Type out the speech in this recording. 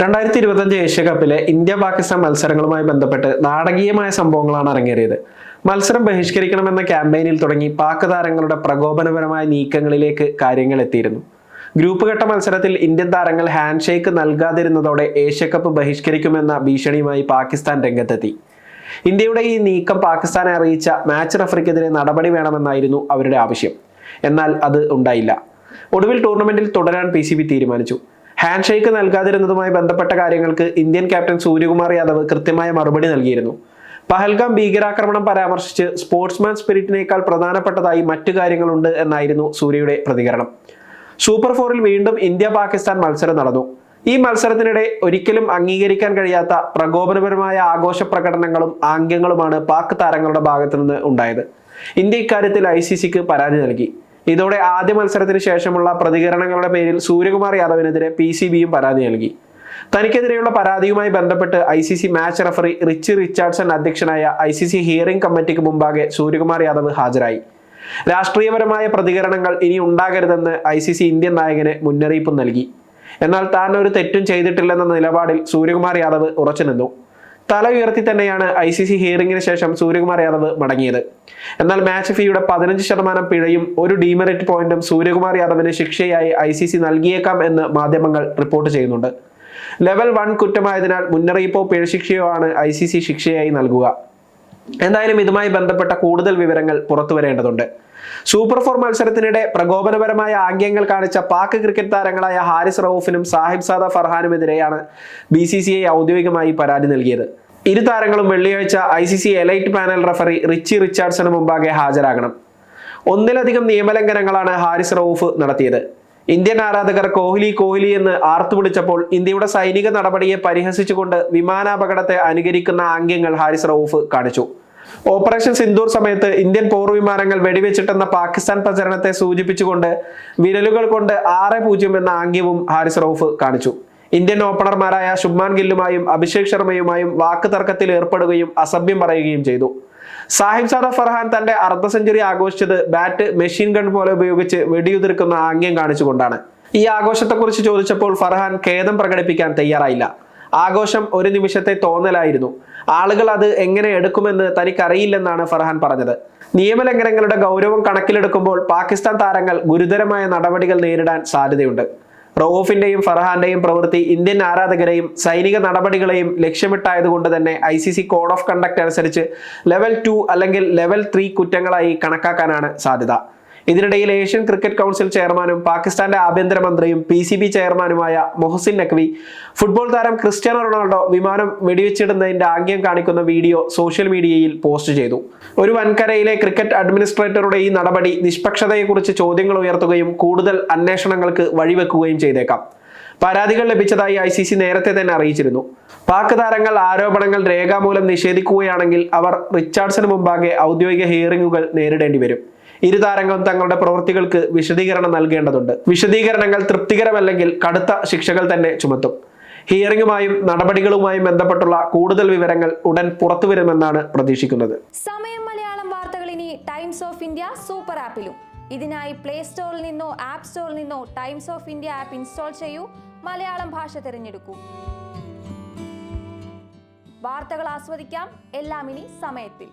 രണ്ടായിരത്തി ഇരുപത്തഞ്ച് ഏഷ്യ കപ്പിലെ ഇന്ത്യ പാകിസ്ഥാൻ മത്സരങ്ങളുമായി ബന്ധപ്പെട്ട് നാടകീയമായ സംഭവങ്ങളാണ് അരങ്ങേറിയത്. മത്സരം ബഹിഷ്കരിക്കണമെന്ന ക്യാമ്പയിനിൽ തുടങ്ങി പാക് താരങ്ങളുടെ പ്രകോപനപരമായ നീക്കങ്ങളിലേക്ക് കാര്യങ്ങൾ എത്തിയിരുന്നു. ഗ്രൂപ്പ് ഘട്ട മത്സരത്തിൽ ഇന്ത്യൻ താരങ്ങൾ ഹാൻഡ് ഷേക്ക് നൽകാതിരുന്നതോടെ ഏഷ്യ കപ്പ് ബഹിഷ്കരിക്കുമെന്ന ഭീഷണിയുമായി പാകിസ്ഥാൻ രംഗത്തെത്തി. ഇന്ത്യയുടെ ഈ നീക്കം പാകിസ്ഥാനെ അറിയിച്ച മാച്ച് റഫറിക്കെതിരെ നടപടി വേണമെന്നായിരുന്നു അവരുടെ ആവശ്യം. എന്നാൽ അത് ഉണ്ടായില്ല. ഒടുവിൽ ടൂർണമെന്റിൽ തുടരാൻ പി തീരുമാനിച്ചു. ഹാൻഡ് ഷേക്ക് നൽകാതിരുന്നതുമായി ബന്ധപ്പെട്ട കാര്യങ്ങൾക്ക് ഇന്ത്യൻ ക്യാപ്റ്റൻ സൂര്യകുമാർ യാദവ് കൃത്യമായ മറുപടി നൽകിയിരുന്നു. പഹൽഗാം ഭീകരാക്രമണം പരാമർശിച്ച് സ്പോർട്സ്മാൻ സ്പിരിറ്റിനേക്കാൾ പ്രധാനപ്പെട്ടതായി മറ്റു കാര്യങ്ങളുണ്ട് എന്നായിരുന്നു സൂര്യയുടെ പ്രതികരണം. സൂപ്പർ ഫോറിൽ വീണ്ടും ഇന്ത്യ പാകിസ്ഥാൻ മത്സരം നടന്നു. ഈ മത്സരത്തിനിടെ ഒരിക്കലും അംഗീകരിക്കാൻ കഴിയാത്ത പ്രകോപനപരമായ ആഘോഷ പ്രകടനങ്ങളും ആംഗ്യങ്ങളുമാണ് പാക് താരങ്ങളുടെ ഭാഗത്തു നിന്ന് ഉണ്ടായത്. ഇന്ത്യ ഇക്കാര്യത്തിൽ ഐ സി സിക്ക് പരാതി നൽകി. ഇതോടെ ആദ്യ മത്സരത്തിന് ശേഷമുള്ള പ്രതികരണങ്ങളുടെ പേരിൽ സൂര്യകുമാർ യാദവിനെതിരെ പി സി ബിയും പരാതി നൽകി. തനിക്കെതിരെയുള്ള പരാതിയുമായി ബന്ധപ്പെട്ട് I C C match referee Rich Richardson അധ്യക്ഷനായ ഐ സി സി ഹിയറിംഗ് കമ്മിറ്റിക്ക് മുമ്പാകെ സൂര്യകുമാർ യാദവ് ഹാജരായി. രാഷ്ട്രീയപരമായ പ്രതികരണങ്ങൾ ഇനി ഉണ്ടാകരുതെന്ന് ഐ സി സി ഇന്ത്യൻ നായകന് മുന്നറിയിപ്പ് നൽകി. എന്നാൽ താൻ ഒരു തെറ്റും ചെയ്തിട്ടില്ലെന്ന നിലപാടിൽ സൂര്യകുമാർ യാദവ് ഉറച്ചു നിന്നു. തല ഉയർത്തി തന്നെയാണ് ഐ സി സി ഹിയറിംഗിന് ശേഷം സൂര്യകുമാർ യാദവ് മടങ്ങിയത്. എന്നാൽ മാച്ച് ഫീയുടെ പതിനഞ്ച് ശതമാനം പിഴയും ഒരു ഡീമെറിറ്റ് പോയിന്റും സൂര്യകുമാർ യാദവിന് ശിക്ഷയായി ഐ സി സി നൽകിയേക്കാം എന്ന് മാധ്യമങ്ങൾ റിപ്പോർട്ട് ചെയ്യുന്നുണ്ട്. ലെവൽ വൺ കുറ്റമായതിനാൽ മുന്നറിയിപ്പോ പിഴശിക്ഷയോ ആണ് ഐ സി സി ശിക്ഷയായി നൽകുക. എന്തായാലും ഇതുമായി ബന്ധപ്പെട്ട കൂടുതൽ വിവരങ്ങൾ പുറത്തു വരേണ്ടതുണ്ട് സൂപ്പർ ഫോർ മത്സരത്തിനിടെ പ്രകോപനപരമായ ആംഗ്യങ്ങൾ കാണിച്ച പാക് ക്രിക്കറ്റ് താരങ്ങളായ ഹാരിസ് റൌഫിനും സാഹിബ് സാദ ഫർഹാനുമെതിരെയാണ് ബി സി സി ഐ ഔദ്യോഗികമായി പരാതി നൽകിയത്. ഇരു താരങ്ങളും വെള്ളിയാഴ്ച I C C elite panel referee Richie റിച്ചാർഡ്സന് മുമ്പാകെ ഹാജരാകണം. ഒന്നിലധികം നിയമലംഘനങ്ങളാണ് ഹാരിസ് റൌഫ് നടത്തിയത്. ഇന്ത്യൻ ആരാധകർ കോഹ്ലി കോഹ്ലി എന്ന് ആർത്തു വിളിച്ചപ്പോൾ ഇന്ത്യയുടെ സൈനിക നടപടിയെ പരിഹസിച്ചുകൊണ്ട് വിമാനാപകടത്തെ അനുകരിക്കുന്ന ആംഗ്യങ്ങൾ ഹാരിസ് റൌഫ് കാണിച്ചു. ഓപ്പറേഷൻ സിന്ദൂർ സമയത്ത് ഇന്ത്യൻ പോർവിമാനങ്ങൾ വെടിവെച്ചിട്ടെന്ന പാകിസ്ഥാൻ പ്രചരണത്തെ സൂചിപ്പിച്ചുകൊണ്ട് വിരലുകൾ കൊണ്ട് ആറ് പൂജ്യം എന്ന ആംഗ്യവും ഹാരിസ് റൌഫ് കാണിച്ചു. ഇന്ത്യൻ ഓപ്പണർമാരായ ശുഭ്മാൻ ഗില്ലുമായും അഭിഷേക് ശർമ്മയുമായും വാക്ക് തർക്കത്തിൽ ഏർപ്പെടുകയും അസഭ്യം പറയുകയും ചെയ്തു. സാഹിബ് സാദ ഫർഹാൻ തന്റെ അർദ്ധ സെഞ്ചുറി ആഘോഷിച്ചത് ബാറ്റ് മെഷീൻ ഗൺ പോലെ ഉപയോഗിച്ച് വെടിയുതിർക്കുന്ന ആംഗ്യം കാണിച്ചുകൊണ്ടാണ്. ഈ ആഘോഷത്തെക്കുറിച്ച് ചോദിച്ചപ്പോൾ ഫർഹാൻ ഖേദം പ്രകടിപ്പിക്കാൻ തയ്യാറായില്ല. ആഘോഷം ഒരു നിമിഷത്തെ തോന്നലായിരുന്നു. ആളുകൾ അത് എങ്ങനെ എടുക്കുമെന്ന് തനിക്കറിയില്ലെന്നാണ് ഫർഹാൻ പറഞ്ഞത്. നിയമലംഘനങ്ങളുടെ ഗൗരവം കണക്കിലെടുക്കുമ്പോൾ പാകിസ്ഥാൻ താരങ്ങൾ ഗുരുതരമായ നടപടികൾ നേരിടാൻ സാധ്യതയുണ്ട്. റൌഫിന്റെയും ഫർഹാന്റെയും പ്രവൃത്തി ഇന്ത്യൻ ആരാധകരെയും സൈനിക നടപടികളെയും ലക്ഷ്യമിട്ടായതുകൊണ്ട് തന്നെ I C C code of conduct അനുസരിച്ച് ലെവൽ ടു അല്ലെങ്കിൽ ലെവൽ ത്രീ കുറ്റങ്ങളായി കണക്കാക്കാനാണ് സാധ്യത. ഇതിനിടയിൽ ഏഷ്യൻ ക്രിക്കറ്റ് കൗൺസിൽ ചെയർമാനും പാകിസ്ഥാന്റെ ആഭ്യന്തരമന്ത്രിയും പി സി ബി ചെയർമാനുമായ മൊഹസിൻ നഖ്വി ഫുട്ബോൾ താരം ക്രിസ്ത്യാനോ റൊണാൾഡോ വിമാനം വെടിവെച്ചിടുന്നതിന്റെ ആംഗ്യം കാണിക്കുന്ന വീഡിയോ സോഷ്യൽ മീഡിയയിൽ പോസ്റ്റ് ചെയ്തു. ഒരു വൻകരയിലെ ക്രിക്കറ്റ് അഡ്മിനിസ്ട്രേറ്ററുടെ ഈ നടപടി നിഷ്പക്ഷതയെക്കുറിച്ച് ചോദ്യങ്ങൾ ഉയർത്തുകയും കൂടുതൽ അന്വേഷണങ്ങൾക്ക് വഴിവെക്കുകയും ചെയ്തേക്കാം. പരാതികൾ ലഭിച്ചതായി ഐ സി സി നേരത്തെ തന്നെ അറിയിച്ചിരുന്നു. പാക് താരങ്ങൾ ആരോപണങ്ങൾ രേഖാമൂലം നിഷേധിക്കുകയാണെങ്കിൽ അവർ റിച്ചാർഡ്സിന് മുമ്പാകെ ഔദ്യോഗിക ഹിയറിംഗുകൾ നേരിടേണ്ടി വരും. ഇരു താരങ്ങളും തങ്ങളുടെ പ്രവൃത്തികൾക്ക് വിശദീകരണം നൽകേണ്ടതുണ്ട്. വിശദീകരണങ്ങൾ തൃപ്തികരമല്ലെങ്കിൽ കടുത്ത ശിക്ഷകൾ തന്നെ ചുമത്തും. ഹിയറിംഗുമായും നടപടികളുമായും ബന്ധപ്പെട്ടുള്ള കൂടുതൽ വിവരങ്ങൾ ഉടൻ പുറത്തുവരുമെന്നാണ് പ്രതീക്ഷിക്കുന്നത്. സമയം മലയാളം വാർത്തകൾ ഇനി ടൈംസ് ഓഫ് ഇന്ത്യ സൂപ്പർ ആപ്പിലും. ഇതിനായി പ്ലേ സ്റ്റോറിൽ നിന്നോ ആപ്പ് സ്റ്റോറിൽ നിന്നോ Times of India app install ചെയ്യൂ. മലയാളം ഭാഷ തിരഞ്ഞെടുക്കൂ. വാർത്തകൾ ആസ്വദിക്കാം. എല്ലാം ഇനി സമയത്തിൽ.